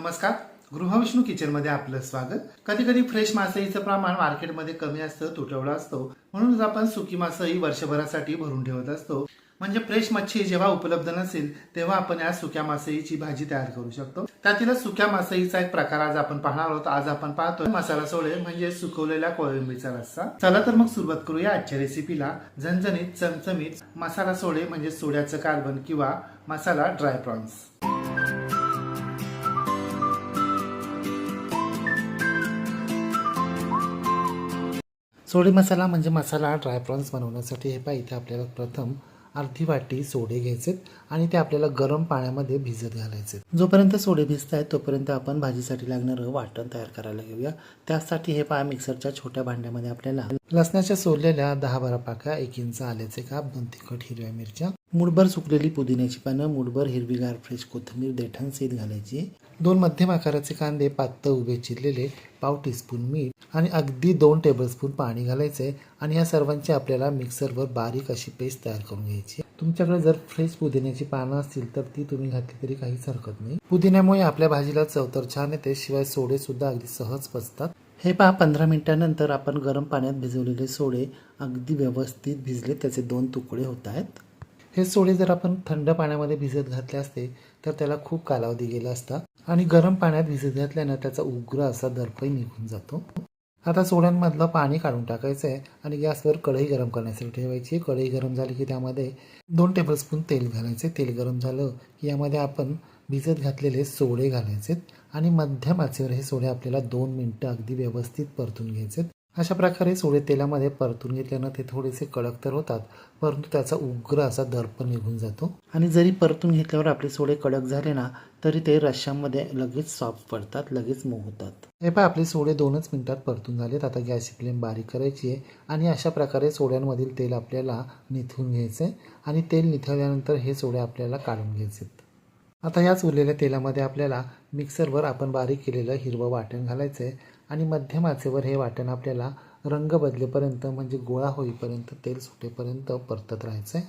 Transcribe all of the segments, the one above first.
नमस्कार. गृहविष्णू किचनमध्ये आपलं स्वागत. कधी कधी फ्रेश मासळीचं प्रमाण मार्केटमध्ये कमी असतं तुटवडा असतो. म्हणूनच आपण सुकी मासळी वर्षभरासाठी भरून ठेवत असतो. म्हणजे फ्रेश मच्छी जेव्हा उपलब्ध नसेल तेव्हा आपण या सुक्या मासळीची भाजी तयार करू शकतो. त्यातीलच सुक्या मासळीचा एक प्रकार आज आपण पाहणार आहोत. आज आपण पाहतोय मसाला सोळे म्हणजे सुकवलेल्या कोळंबीचा रस्सा. चला तर मग सुरुवात करूया आजच्या रेसिपीला झणझणीत चमचमीत मसाला सोळे म्हणजे सोड्याचं कार्बन किंवा मसाला ड्राय प्रॉन्स सोडे मसाला म्हणजे मसाला ड्राय प्रॉन्स बनवण्यासाठी हे पाहिजे इथे आपल्याला प्रथम अर्धी वाटी सोडे घ्यायचे आणि ते आपल्याला गरम पाण्यामध्ये भिजत घालायचे जोपर्यंत सोडे भिजत आहेत तोपर्यंत आपण भाजीसाठी लागणारं वाटण तयार करायला घेऊया. त्यासाठी हे पाय मिक्सरच्या छोट्या भांड्यामध्ये आपल्याला लसणाच्या सोडलेल्या दहा बारा पाक्या एक इंच आल्याचे काप दोन तिखट हिरव्या मिरच्या मुठभर सुकलेली पुदिन्याची पानं मुठभर हिरवीगार फ्रेश कोथिंबीर देठण सीत घालायची. दोन मध्यम आकाराचे कांदे पातळ उभे चिरलेले पाव टीस्पून मीठ आणि अगदी दोन टेबलस्पून पाणी घालायचे आणि या सर्वांची आपल्याला मिक्सरवर बारीक अशी पेस्ट तयार करून घ्यायची. तुमच्याकडे जर फ्रेश पुदिन्याची पानं असतील तर ती तुम्ही घातली तरी काहीच हरकत नाही. पुदिन्यामुळे आपल्या भाजीला चव तर छान येते शिवाय सोडे सुद्धा अगदी सहज पचतात. हे पहा पंधरा मिनिटानंतर आपण गरम पाण्यात भिजवलेले सोडे अगदी व्यवस्थित भिजले त्याचे दोन तुकडे होत आहेत. हे सोडे जर आपण थंड पाण्यामध्ये भिजत घातले असते तर त्याला खूप कालावधी गेला असता आणि गरम पाण्यात भिजत घातल्यानं त्याचा उग्र असा दर्पही निघून जातो. आता सोड्यांमधलं पाणी काढून टाकायचं आहे आणि गॅसवर कढई गरम करण्यासाठी ठेवायची. कढई गरम झाली की त्यामध्ये दोन टेबलस्पून तेल घालायचे. तेल गरम झालं की यामध्ये आपण भिजत घातलेले सोडे घालायचे आणि मध्यम आचेवर हे सोडे आपल्याला दोन मिनटं अगदी व्यवस्थित परतून घ्यायचेत. अशा प्रकारे सोडे तेलामध्ये परतून घेतल्यानं ते थोडेसे कडक तर होतात परंतु त्याचा उग्र असा दर्प निघून जातो. आणि जरी परतून घेतल्यावर आपले सोडे कडक झाले ना तरी ते रश्श्यामध्ये लगेच सॉफ्ट पडतात लगेच मऊ होतात हे पहा आपले सोडे दोनच मिनिटात परतून झालेत. आता गॅसची फ्लेम बारीक करायची आहे आणि अशा प्रकारे सोड्यांमधील तेल आपल्याला निथून घ्यायचं आहे आणि तेल निथळल्यानंतर हे सोडे आपल्याला काढून घ्यायचे आता याच उरलेल्या तेलामध्ये आपल्याला मिक्सरवर आपण बारीक केलेलं हिरवं वाटण घालायचं आहे आणि मध्यम आचेवर हे वाटण आपल्याला रंग बदलेपर्यंत म्हणजे गोळा होईपर्यंत तेल सुटेपर्यंत परतत राहायचं आहे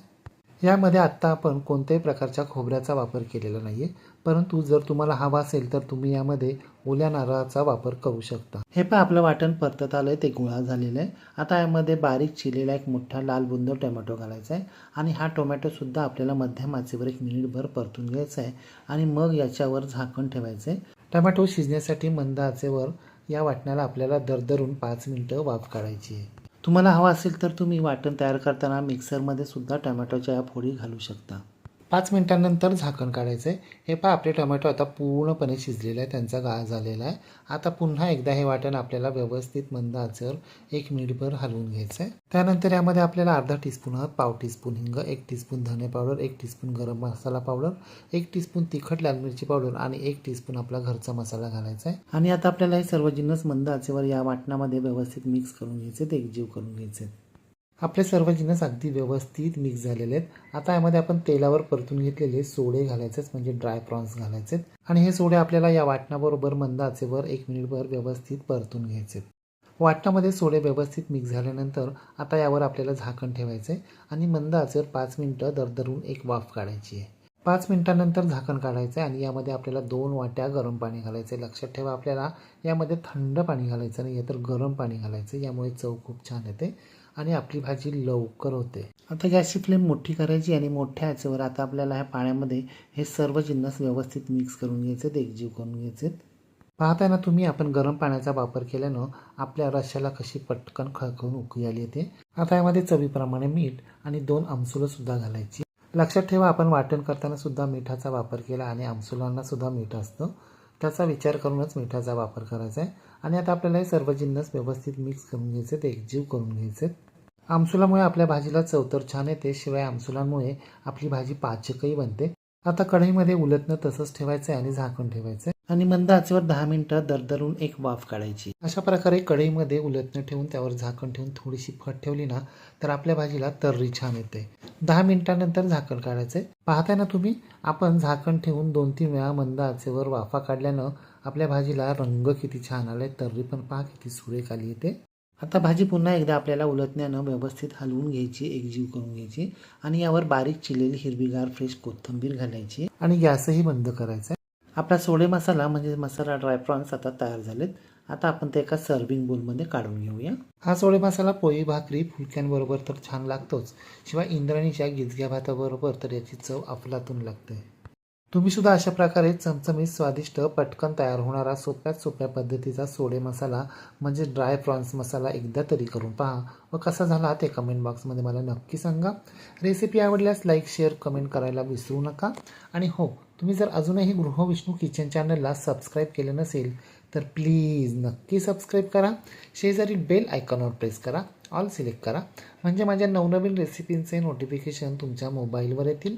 यामध्ये आत्ता आपण कोणत्याही प्रकारच्या खोबऱ्याचा वापर केलेला नाही आहे परंतु जर तुम्हाला हवा असेल तर तुम्ही यामध्ये ओल्या नारळाचा वापर करू शकता. हे पण आपलं वाटण परतत आलं आहे ते गुळा झालेलं आहे. आता यामध्ये बारीक चिरलेला एक मोठा लाल बुंद टोमॅटो घालायचा आहे. आणि हा टोमॅटोसुद्धा आपल्याला मध्यम आचेवर एक मिनिटभर परतून घ्यायचा आहे. आणि मग याच्यावर झाकण ठेवायचं आहे. टोमॅटो शिजण्यासाठी मंद आचेवर या वाटण्याला आपल्याला दरदरून पाच मिनटं वाफ काढायची आहे. तुम्हाला हवा असेल तर तुम्ही वाटण तयार करताना मिक्सरमध्ये सुद्धा टोमॅटोच्या या फोडी घालू शकता. पाच मिनटानंतर झाकण काढायचं आहे हे पहा आपले टोमॅटो आता पूर्णपणे शिजलेले आहे त्यांचा गाळ झालेला आहे. आता पुन्हा एकदा हे वाटण आपल्याला व्यवस्थित मंद आचर एक मिनिटभर हलवून घ्यायचं आहे त्यानंतर यामध्ये आपल्याला अर्धा टीस्पून हळद पाव टीस्पून हिंग एक टीस्पून धने पावडर एक टीस्पून गरम मसाला पावडर एक टीस्पून तिखट लाल मिरची पावडर आणि एक टीस्पून आपला घरचा मसाला घालायचा आहे आणि आता आपल्याला हे सर्व जिन्नस मंद आचेवर या वाटणामध्ये व्यवस्थित मिक्स करून घ्यायचे ते एकजीव करून घ्यायचे आपले सर्व जिन्नस अगदी व्यवस्थित मिक्स झालेले आहेत. आता यामध्ये आपण तेलावर परतून घेतलेले सोडे घालायचेच म्हणजे ड्राय प्रॉन्स घालायचे आणि हे सोडे आपल्याला या वाटणाबरोबर मंद आचेवर एक मिनिटभर व्यवस्थित परतून घ्यायचे वाटणामध्ये सोडे व्यवस्थित मिक्स झाल्यानंतर आता यावर आपल्याला झाकण ठेवायचं आहे आणि मंद आचेवर पाच मिनटं दरदरून एक वाफ काढायची आहे. पाच मिनिटानंतर झाकण काढायचं आहे आणि यामध्ये आपल्याला दोन वाट्या गरम पाणी घालायचं आहे. लक्षात ठेवा आपल्याला यामध्ये थंड पाणी घालायचं नाही तर गरम पाणी घालायचं यामुळे चव खूप छान येते. आणि आपली भाजी लवकर होते. आता गॅसची फ्लेम मोठी करायची आणि मोठ्या आचेवर आता आपल्याला ह्या पाण्यामध्ये हे सर्व जिन्नस व्यवस्थित मिक्स करून घ्यायचे एकजीव करून घ्यायचे. पाहताय ना तुम्ही आपण गरम पाण्याचा वापर केल्यानं आपल्या रश्याला कशी पटकन खळखळून उकळी आली येते. आता यामध्ये चवीप्रमाणे मीठ आणि दोन आमसुलं सुद्धा घालायची. लक्षात ठेवा आपण वाटण करताना सुद्धा मिठाचा वापर केला आणि आमसुलांना सुद्धा मीठ असतं. त्याचा विचार करूनच मिठाचा वापर करायचा आहे. आणि आता आपल्याला हे सर्व जिन्नस व्यवस्थित मिक्स करून घ्यायचे ते एकजीव करून घ्यायचे. आमसुलामुळे आपल्या भाजीला चवतर छान येते शिवाय आमसुलांमुळे आपली भाजी पाचकही बनते. आता कढईमध्ये उलटणं तसंच ठेवायचं आणि झाकण ठेवायचं आणि मंद आचेवर दहा मिनिटं दरदरून एक वाफ काढायची. अशा प्रकारे कढईमध्ये उलटणं ठेवून त्यावर झाकण ठेवून थोडीशी फट ठेवली ना तर आपल्या भाजीला तर्री छान येते. दहा मिनिटानंतर झाकण काढायचंय. पाहताय ना तुम्ही आपण झाकण ठेवून दोन तीन वेळा मंद आचेवर वाफा काढल्यानं आपल्या भाजीला रंग किती छान आलाय तर्री पण पहा किती सुरेख आली येते आता भाजी पुन्हा एकदा आपल्याला उलटण्यानं व्यवस्थित हलवून घ्यायची एकजीव करून घ्यायची आणि यावर बारीक चिरलेली हिरवीगार फ्रेश कोथिंबीर घालायची आणि गॅसही बंद करायचा आपला सोडे मसाला म्हणजे मसाला ड्रायप्रॉन्स आता तयार झालेत. आता आपण ते एका सर्विंग बोलमध्ये काढून घेऊया. हा सोडे मसाला पोळी भाकरी फुलक्यांबरोबर तर छान लागतोच. शिवाय इंद्राणीच्या गिजग्या भाताबरोबर तर याची चव अफलातून लागते. तुम्ही सुद्धा अशा प्रकारे चमचमीत स्वादिष्ट पटकन तयार होणारा सोप्यात सोप्या पद्धतीचा सोडे मसाला म्हणजे ड्राय प्रॉन्स मसाला एकदा तरी करून पहा. व कसा झाला ते कमेंट बॉक्समध्ये मला नक्की सांगा. रेसिपी आवडल्यास लाईक शेअर कमेंट करायला विसरू नका. आणि हो तुम्ही जर अजूनही गृहविष्णू किचन चॅनलला सबस्क्राईब केलं नसेल तर प्लीज नक्की सबस्क्राईब करा. शेजारी बेल आयकॉनवर प्रेस करा. ऑल सिलेक्ट करा. म्हणजे माझ्या नवनवीन रेसिपींचे नोटिफिकेशन तुमच्या मोबाईलवर येतील.